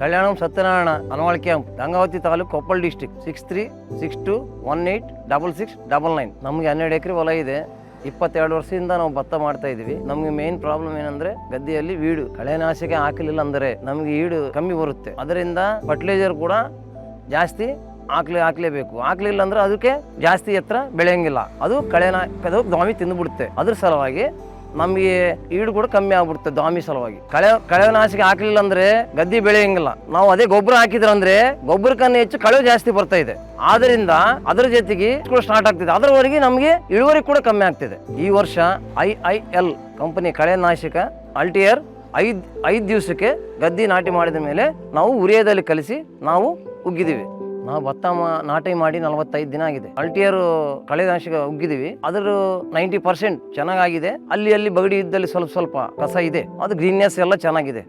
ಕಲ್ಯಾಣಂ Satyanarayana ಅನವಾಳ್ camp Gangavathi taluk Koppal district six three six two one eight double six double nine ನಮಗೆ ಹನ್ನೆರಡು ಎಕರೆ ಹೊಲ ಇದೆ. ಇಪ್ಪತ್ತೆರಡು ವರ್ಷದಿಂದ ನಾವು ಭತ್ತ ಮಾಡ್ತಾ ಇದ್ದೀವಿ. ನಮಗೆ ಮೇನ್ ಪ್ರಾಬ್ಲಮ್ ಏನಂದ್ರೆ ಗದ್ದೆಯಲ್ಲಿ ವೀಡು. ಕಳೆನಾಶಕ ಹಾಕಲಿಲ್ಲ ಅಂದರೆ ನಮಗೆ ಈಡು ಕಮ್ಮಿ ಬರುತ್ತೆ. ಅದರಿಂದ ಫರ್ಟಿಲೈಸರ್ ಕೂಡ ಜಾಸ್ತಿ ಹಾಕ್ಲಿ, ಹಾಕ್ಲೇಬೇಕು. ಹಾಕ್ಲಿಲ್ಲ ಅಂದ್ರೆ ಅದಕ್ಕೆ ಜಾಸ್ತಿ ಎತ್ತರ ಬೆಳೆಯಂಗಿಲ್ಲ. ಅದು ಕಳೆನ ಅದು ದ್ವಾಮಿ ತಿಂದುಬಿಡುತ್ತೆ ಅದ್ರ ಸಲುವಾಗಿ ನಮಗೆ ಈಡು ಕೂಡ ಕಮ್ಮಿ ಆಗ್ಬಿಡುತ್ತೆ ದ್ವಾಮಿ ಸಲುವಾಗಿ. ಕಳೆ ಕಳೆನಾಶಕ ಹಾಕ್ಲಿಲ್ಲ ಅಂದ್ರೆ ಗದ್ದೆ ಬೆಳೆಯಂಗಿಲ್ಲ. ನಾವು ಅದೇ ಗೊಬ್ಬರ ಹಾಕಿದ್ರಂದ್ರೆ ಗೊಬ್ಬರಕ್ಕನ್ನ ಹೆಚ್ಚು ಕಳೆ ಜಾಸ್ತಿ ಬರ್ತಾ ಇದೆ. ಆದ್ರಿಂದ ಅದರ ಜೊತೆಗೆ ಕೂಡ ಸ್ಟಾರ್ಟ್ ಆಗ್ತಿದೆ. ಅದರವರೆಗೆ ನಮಗೆ ಇಳುವರಿ ಕೂಡ ಕಮ್ಮಿ ಆಗ್ತಿದೆ. ಈ ವರ್ಷ ಐ ಐ ಎಲ್ ಕಂಪನಿ ಕಳೆನಾಶಕ ಅಲ್ಟಿಯರ್ ಐದ್, ಐದು ದಿವಸಕ್ಕೆ ಗದ್ದೆ ನಾಟಿ ಮಾಡಿದ ಮೇಲೆ ನಾವು ಉರಿಯದಲ್ಲಿ ಕಲಿಸಿ ನಾವು ಉಗ್ಗಿದ್ದೀವಿ. ನಾವು ಭತ್ತ ನಾಟಿ ಮಾಡಿ ನಲವತ್ತೈದು ದಿನ ಆಗಿದೆ. ಅಲ್ಟಿಯರ್ ಕಳೆನಾಶಕ ಉಗ್ಗಿದೀವಿ. ಅದರ ನೈಂಟಿ ಪರ್ಸೆಂಟ್ ಚೆನ್ನಾಗಿದೆ ಅಲ್ಲಿ ಅಲ್ಲಿ ಬಗಡಿ ಇದ್ದಲ್ಲಿ ಸ್ವಲ್ಪ ಸ್ವಲ್ಪ ಕಸ ಇದೆ. ಅದು ಗ್ರೀನ್ನೆಸ್ ಎಲ್ಲ ಚೆನ್ನಾಗಿದೆ.